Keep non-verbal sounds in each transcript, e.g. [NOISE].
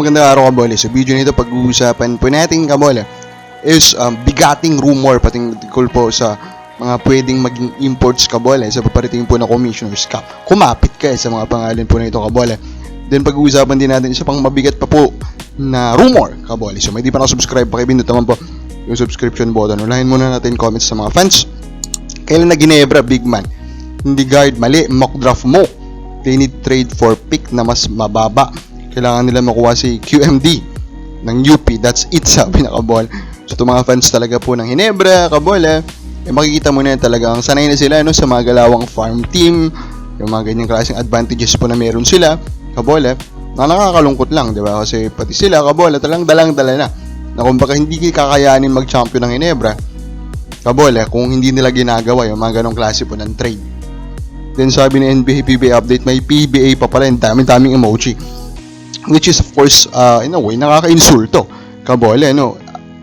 Magandang araw kabole. Sa video nito pag-uusapan po natin kabole is um, bigating rumor patingkol po sa mga pwedeng maging imports kabole sa paparating po na Commissioner's Cup. Kumapit ka sa mga pangalan po na ito kabole. Then pag-uusapan din natin isa pang mabigat pa po na rumor kabole. So may di pa nakasubscribe, pakipindot naman po yung subscription button. Unahin muna natin comments sa mga fans. Kailan na Ginebra, big man? Hindi guard, mali, mock draft mo. They need trade for pick na mas mababa. Kailangan nila makuha si QMD ng UP. That's it, sabi na Kabol. So, itong mga fans talaga po ng Ginebra, Kabol, eh, eh makikita mo na yan talagang sanay na sila no, sa mga galawang farm team, yung mga ganyang klaseng advantages po na meron sila, Kabol, eh, na nakakalungkot lang, di ba? Kasi pati sila, Kabol, eh, talagang dalang-dala na. Na kumbaga hindi kakayanin mag-champion ng Ginebra, Kabol, eh, kung hindi nila ginagawa yung mga ganong klase po ng trade. Then sabi ni NBA PBA update, may PBA pa pala, daming-daming emoji. Which is of course, uh, in a way, nakaka-insulto. Kabole, no?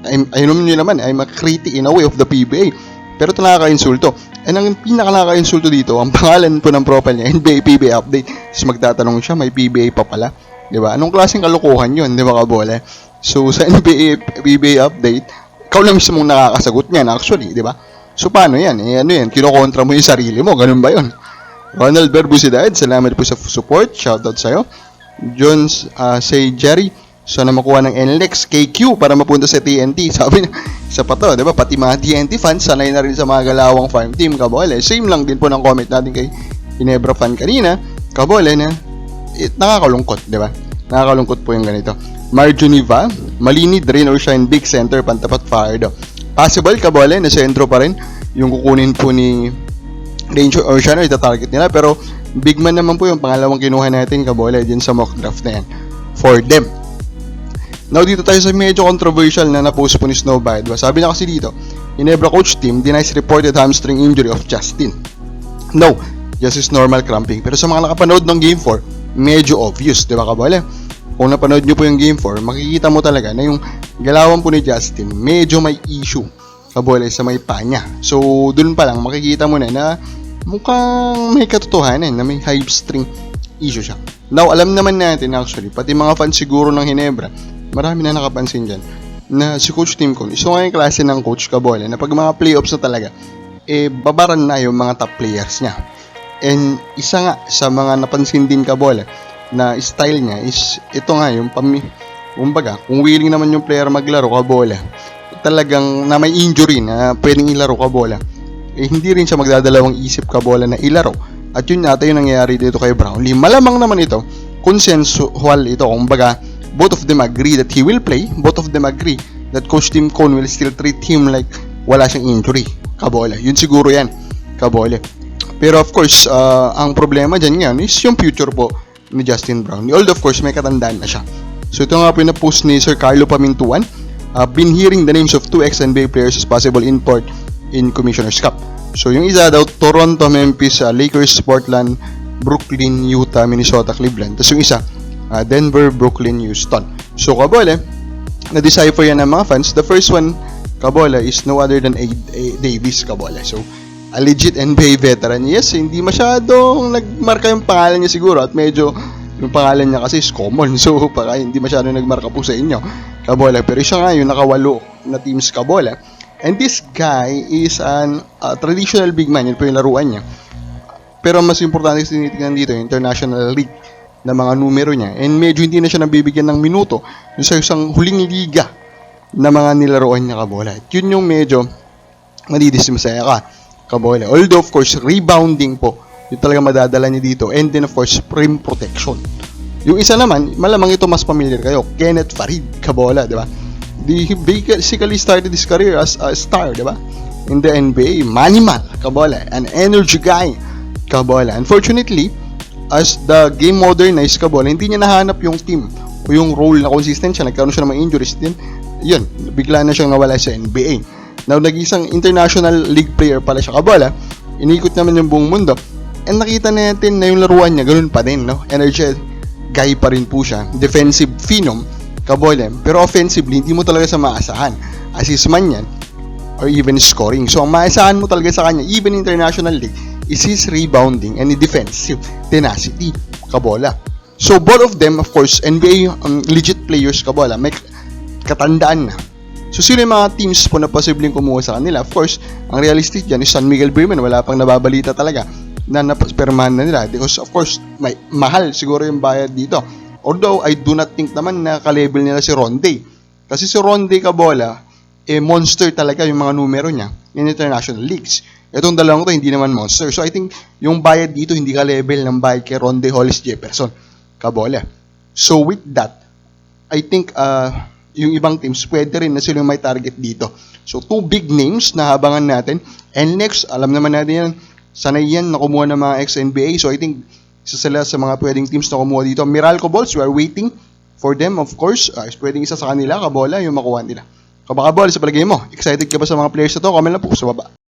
I'm, ayun nyo naman, I'm a critic in a way of the PBA. Pero ito nakaka-insulto. And ang pinaka nakaka-insulto dito, ang [LAUGHS] pangalan po ng profile niya, NBA PBA update. Tapos magtatanong siya, may PBA pa pala. Di ba? Anong klaseng kalokohan yun, di ba kabole? So, sa [LAUGHS] NBA PBA update, ikaw lang mismo nakakasagot niyan actually, di ba? So, paano yan? Eh, ano yan? Kinokontra mo yung sarili mo, ganun ba yun? Ronald Berbusidad, salamat po sa support. Shoutout sa'yo. Jones, uh, say Jerry, sana makuha ng NLEX KQ para mapunta sa TNT. [LAUGHS] Sabi niya, isa pa to, di ba? Pati mga TNT fans, sanay na rin sa mga galawang farm team. Kabole, same lang din po ng comment natin kay Ginebra fan kanina. Kabole na, it, nakakalungkot, di ba? Nakakalungkot po yung ganito. Marjuniva, Malini, Drain or Shine, Big Center, Pantapat daw. Possible, kabole, na sentro pa rin yung kukunin po ni Ranger or Shine or target nila. Pero, big man naman po yung pangalawang kinuha natin, kabole, din sa mock draft na yan. For them. Now, dito tayo sa medyo controversial na na-post po ni Snowbite. Diba? Sabi niya kasi dito, Ginebra coach team denies reported hamstring injury of Justin. No, just is normal cramping. Pero sa mga nakapanood ng Game 4, medyo obvious, di ba kabale? Kung napanood nyo po yung Game 4, makikita mo talaga na yung galawan po ni Justin, medyo may issue kabole sa may panya. So, dun pa lang, makikita mo na na mukhang may katotohanan na may hamstring issue siya. Now, alam naman natin actually, pati mga fans siguro ng Hinebra, marami na nakapansin dyan, na si Coach Tim Cone, isa nga yung klase ng Coach Kabole, na pag mga playoffs na talaga, eh, babaran na yung mga top players niya. And isa nga sa mga napansin din Kabole, na style niya is, ito nga yung pami, kumbaga, kung willing naman yung player maglaro Kabole, talagang na may injury na pwedeng ilaro Kabole, eh, hindi rin siya magdadalawang isip Kabole na ilaro. At yun yata yung nangyayari dito kay Brownlee. Malamang naman ito, consensual ito. Kumbaga, both of them agree that he will play. Both of them agree that Coach Tim Cone will still treat him like wala siyang injury. Kabole. Yun siguro yan. Kabole. Pero of course, uh, ang problema dyan ngayon is yung future po ni Justin Brown. Although of course, may katandaan na siya. So ito nga po yung na-post ni Sir Carlo Pamintuan. Uh, been hearing the names of two ex-NBA players as possible import in Commissioner's Cup. So yung isa daw, Toronto, Memphis, uh, Lakers, Portland, Brooklyn, Utah, Minnesota, Cleveland. Tapos yung isa, uh, Denver, Brooklyn, Houston. So kabole, na-decipher yan ng mga fans. The first one, kabole, is no other than A. A. Davis kabole. So, a legit NBA veteran. Yes, hindi masyadong nagmarka yung pangalan niya siguro at medyo yung pangalan niya kasi is common. [LAUGHS] So, baka hindi masyadong nagmarka po sa inyo. Kabole. Pero siya nga yung nakawalo na teams kabole. And this guy is an uh, traditional big man. Yun po yung laruan niya. Pero mas importante is tinitingnan dito, International League na mga numero niya. And medyo hindi na siya nabibigyan ng minuto sa isang huling liga na mga nilaruan niya kabola. At yun yung medyo madidismasaya ka kabola. Although of course, rebounding po yung talaga madadala niya dito. And then of course, rim protection. Yung isa naman, malamang ito mas familiar kayo, Kenneth Farid kabola, di ba? He basically started his career as a star, di ba? In the NBA, Manimal, kabola, an energy guy, kabola. Unfortunately, as the game modernized kabola, hindi niya nahanap yung team o yung role na consistent siya. Nagkaroon siya ng mga injuries din. Yun, bigla na siyang nawala sa NBA. Now, nag-isang international league player pala siya kabola. Inikot naman yung buong mundo. And nakita natin na yung laruan niya, ganun pa din, no? Energy guy pa rin po siya. Defensive phenom, kabola. Pero offensively, hindi mo talaga sa maasahan. Assist man yan, or even scoring. So, ang maasahan mo talaga sa kanya, even international league, is his rebounding and defensive tenacity. Kabola. So, both of them, of course, NBA um, legit players ka bola, may katandaan na. So, sino yung mga teams po na posibleng kumuha sa kanila? Of course, ang realistic dyan is San Miguel Bremen. Wala pang nababalita talaga na napaspermahan na nila. Because, of course, may, mahal siguro yung bayad dito. Although, I do not think naman na ka-level nila si Ronde. Kasi si Ronde Cabola, eh, monster talaga yung mga numero niya in international leagues. Itong dalawang to, hindi naman monster. So, I think, yung bayad dito, hindi ka-level ng bayad kay Ronde Hollis Jefferson Cabola. So, with that, I think, uh, yung ibang teams, pwede rin na sila yung may target dito. So, two big names na habangan natin. And next, alam naman natin yan, sanay yan na kumuha ng mga ex-NBA. So, I think, isa sila sa mga pwedeng teams na kumuha dito. Meralco Balls, we are waiting for them, of course. Uh, pwedeng isa sa kanila, kabola, yung makuha nila. Kabaka Ball, sa palagay mo, excited ka ba sa mga players na to? Comment lang po sa baba.